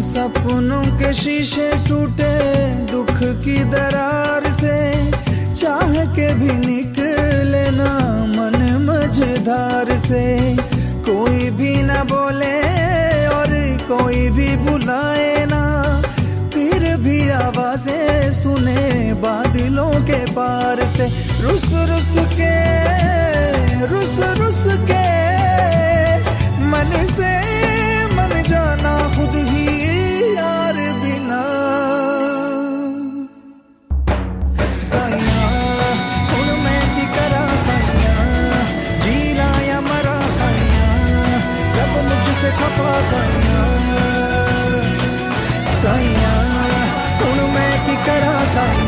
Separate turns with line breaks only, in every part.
सपनों के शीशे टूटे दुख की दरार से। चाह के भी निकले ना मन मझधार से। कोई भी ना बोले और कोई भी बुलाए ना। फिर भी आवाज़ें सुने बादलों के पार से। रुस रुस के, रुस रुस के, मन से खपा साईया साईया सुन मैं की करा साईया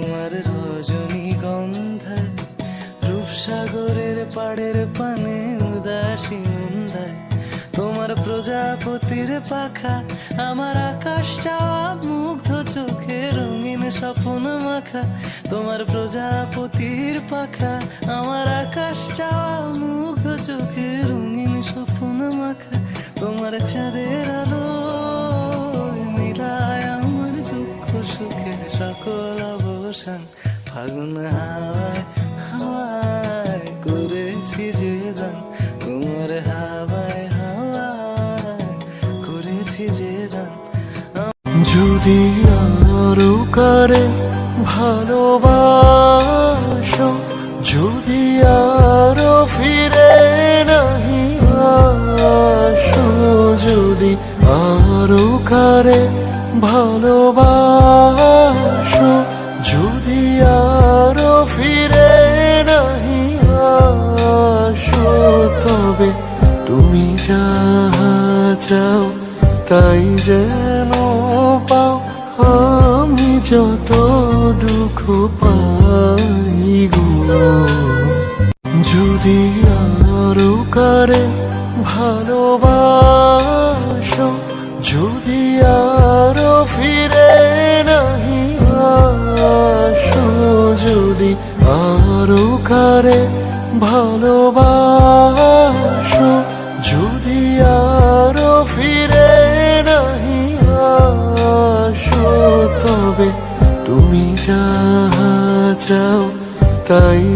তোমার রজনীগন্ধায় রূপসাগরের পাড়ের পানে উদাসী মন্দায়। তোমার প্রজাপতির পাখা, আমার আকাশ চাওয়া মুগ্ধ চোখে রঙিন স্বপ্ন মাখা। তোমার প্রজাপতির পাখা, আমার আকাশ চাওয়া মুগ্ধ চোখে রঙিন স্বপ্ন মাখা। তোমার চাঁদের আলো অবসান ফাগুন হাওয়ায় হাওয়ায় করেছি যে তোমার হাওয়ায় হাওয়ায় করেছি যে
যদি আরও কারে ভালোবাসো, যদি আরও ফিরে নাহি আসো, যদি আরও কারে ভালোবাসো যাহা চাও, তাই যেন পাও। আমি যত দুঃখ পাই গো। যদি আরও কারে ভালোবাসো, যদি আরও ফিরে নাহি আসো, যদি আরও কারে ভালোবাসো montanha.